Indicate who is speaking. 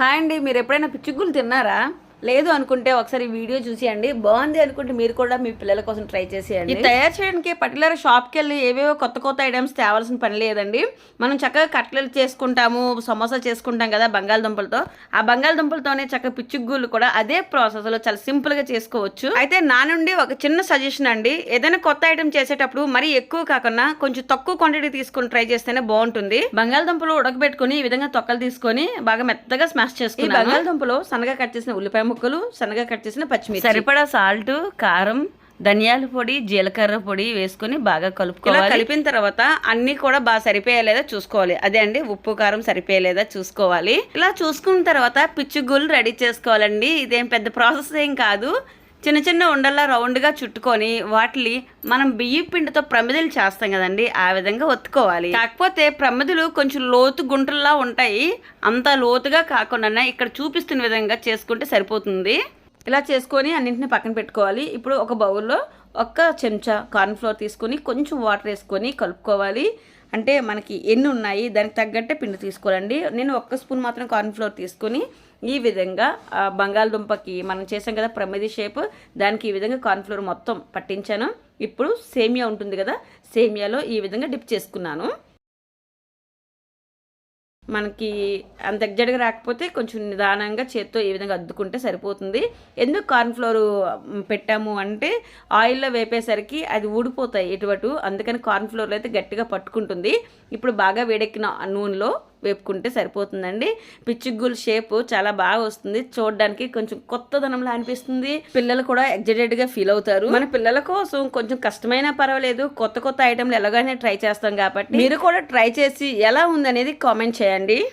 Speaker 1: Hi అండి మీరు ఎప్పుడైనా పిచ్చుగులు తిన్నారా? లేదు అనుకుంటే ఒకసారి వీడియో చూసేయండి. బాగుంది అనుకుంటే మీరు కూడా మీ పిల్లల కోసం ట్రై చేసేయండి. తయారు చేయడానికి పర్టికులర్ షాప్కి వెళ్ళి ఏవేవో కొత్త కొత్త ఐటమ్స్ తేవాల్సిన పని లేదండి. మనం చక్కగా కట్లెలు చేసుకుంటాము సమోసా చేసుకుంటాం కదా బంగాళదుంపలతో. ఆ బంగాళదుంపలతోనే చక్కగా పిచ్చుగులు కూడా అదే ప్రాసెస్లో చాలా సింపుల్గా చేసుకోవచ్చు. అయితే నా నుండి ఒక చిన్న సజెషన్ అండి. ఏదైనా కొత్త ఐటమ్ చేసేటప్పుడు మరీ ఎక్కువ కాకుండా కొంచెం తక్కువ క్వాంటిటీ తీసుకొని ట్రై చేస్తేనే బాగుంటుంది. బంగాళదుంపలు ఉడకబెట్టుకుని ఈ విధంగా తొక్కలు తీసుకొని బాగా మెత్తగా స్మాష్ చేసుకుని బంగాళదుంపలు సన్నగా కట్ చేసిన ఉల్లిపాయ ముక్కలు సన్నగా కట్ చేసిన పచ్చిమిర్చి. సరిపడా సాల్ట్ కారం ధనియాల పొడి జీలకర్ర పొడి వేసుకొని బాగా కలుపుకోవాలి. కలిపిన తర్వాత అన్ని కూడా బాగా సరిపోయేలేదా చూసుకోవాలి. అదే అండి ఉప్పు కారం సరిపోయేలేదా చూసుకోవాలి. ఇలా చూసుకున్న తర్వాత పిచ్చుగుళ్ళు రెడీ చేసుకోవాలండి. ఇదేం పెద్ద ప్రాసెస్ ఏం కాదు. చిన్న చిన్న ఉండల్లా రౌండ్గా చుట్టుకొని వాటిని మనం బియ్యం పిండితో ప్రమిదలు చేస్తాం కదండి ఆ విధంగా ఒత్తుకోవాలి. కాకపోతే ప్రమిదలు కొంచెం లోతు గుంటల్లా ఉంటాయి. అంత లోతుగా కాకుండా ఇక్కడ చూపిస్తున్న విధంగా చేసుకుంటే సరిపోతుంది. ఇలా చేసుకొని అన్నింటిని పక్కన పెట్టుకోవాలి. ఇప్పుడు ఒక బౌల్లో ఒక్క చెంచా కార్న్ఫ్లోర్ తీసుకొని కొంచెం వాటర్ వేసుకొని కలుపుకోవాలి. అంటే మనకి ఎన్ని ఉన్నాయి దానికి తగ్గట్టే పిండి తీసుకోవాలండి. నేను ఒక్క స్పూన్ మాత్రం కార్న్ఫ్లోర్ తీసుకొని ఈ విధంగా బంగాళదుంపకి మనం చేసాం కదా ప్రమిది షేప్ దానికి ఈ విధంగా కార్న్ఫ్లోర్ మొత్తం పట్టించాను. ఇప్పుడు సేమియా ఉంటుంది కదా సేమియాలో ఈ విధంగా డిప్ చేసుకున్నాను. మనకి అంత ఎగ్జాక్ట్గా రాకపోతే కొంచెం నిదానంగా చేత్తో ఈ విధంగా అద్దుకుంటే సరిపోతుంది. ఎందుకు కార్న్ఫ్లోర్ పెట్టాము అంటే ఆయిల్లో వేపేసరికి అది ఊడిపోతాయి ఇటువటు అందుకని కార్న్ఫ్లోర్లో అయితే గట్టిగా పట్టుకుంటుంది. ఇప్పుడు బాగా వేడెక్కిన నూనెలో వేపుకుంటే సరిపోతుందండి. పిచ్చుగుల్ షేప్ చాలా బాగా వస్తుంది. చూడడానికి కొంచెం కొత్తదనంలా అనిపిస్తుంది. పిల్లలు కూడా excited గా ఫీల్ అవుతారు. మన పిల్లల కోసం కొంచెం కష్టమైనా పర్వాలేదు. కొత్త కొత్త ఐటమ్లు ఎలాగైనా ట్రై చేస్తాం కాబట్టి. మీరు కూడా ట్రై చేసి ఎలా ఉందనేది కామెంట్ చేయండి.